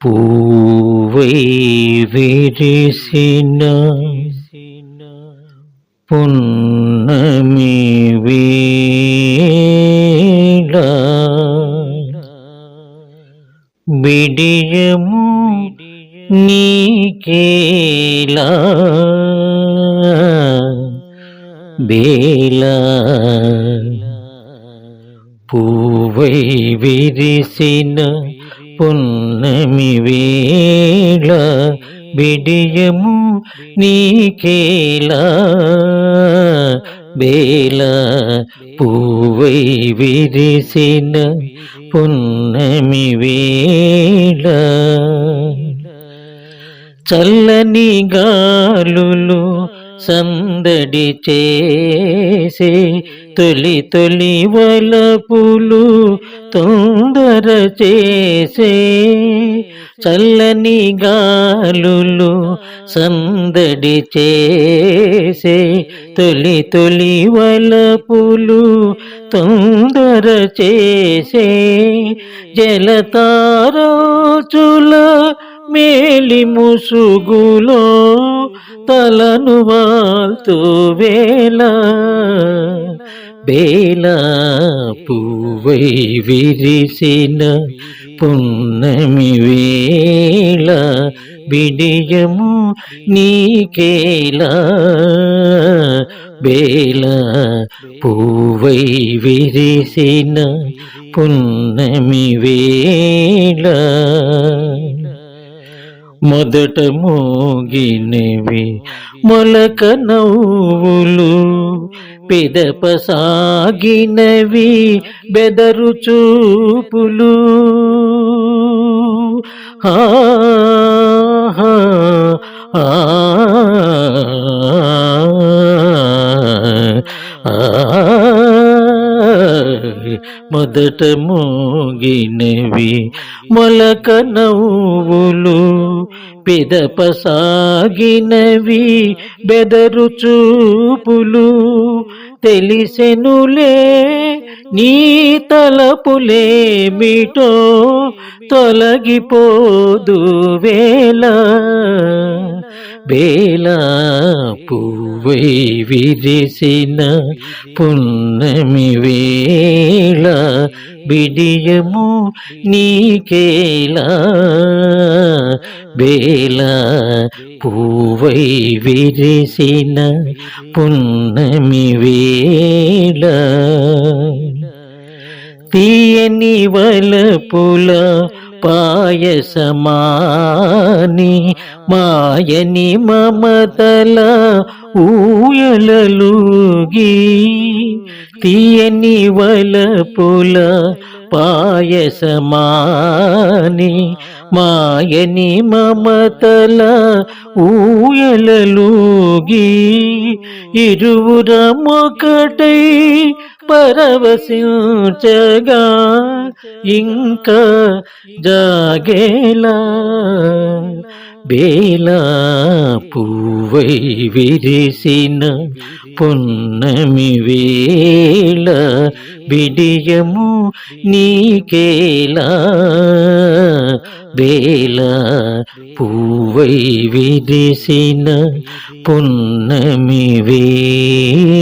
பூவை விரிசின புன்னமி வீட விடியமோ నీకేలా బేలా పూవై విరిసిన పున్నమి వేళ విడియము నీకేలా బేల పూవై విరిసిన పున్నమి వేళ చల్లని గాలులు సందడి చేసే తొలి తొలి వలపులు తొందర చేసే చల్లని గాలులు సందడి చేసే తొలి తొలి వలపులు తొందర చేసే జలతారోచుల మేలి ముసుగులో తలను వాల్తూ వేళ వేళ పువ్వై విరిసిన పున్నమి వేళ బిడియము నీకేలా వేళ పువ్వై విరిసిన పున్నమి వేళ మొదట మోగినవి. మొలక నవ్వులు పెదప సాగినవి బెదరు చూపులు. ఆ ఆ, మొదట మోగినవి మొలక నవ్వులు పెదపసాగినవి బెదరు చూపులు తెలిసెనులే నీ తలపులేమిటో తొలగిపోదు వేళ. వేళ పువ్వై విరిసిన పున్నమి వేళ బిడియము నీకేలా బేల పూవై విరిసిన పున్నమి వేళ. తీయని వలపుల పాయసమాని మాయని మమతల ఊయలలుగి తీయని వలపుల పాయసమాని మాయని మమతల ఊయలలుగి ఇరువురమొకటై పరవశించగా ఇంకా జాగేలా బేలా పువ్వై విరిసిన పున్నమి వేళ బిడియము నీకేలా బేలా పువ్వై విరిసిన పున్నమి వేళ